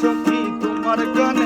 সখী তোমার গান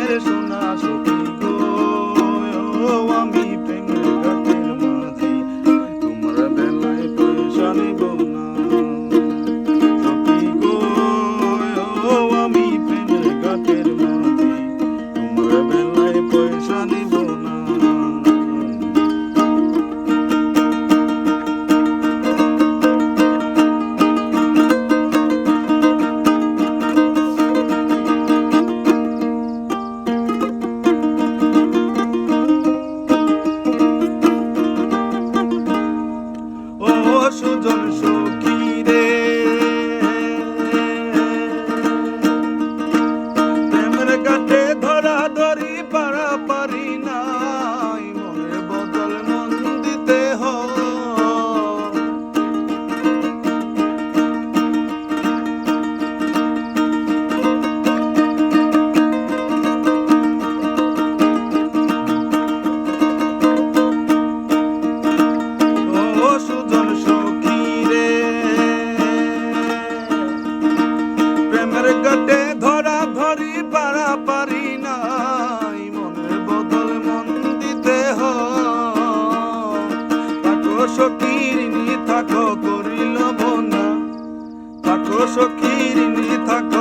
সখীর থাক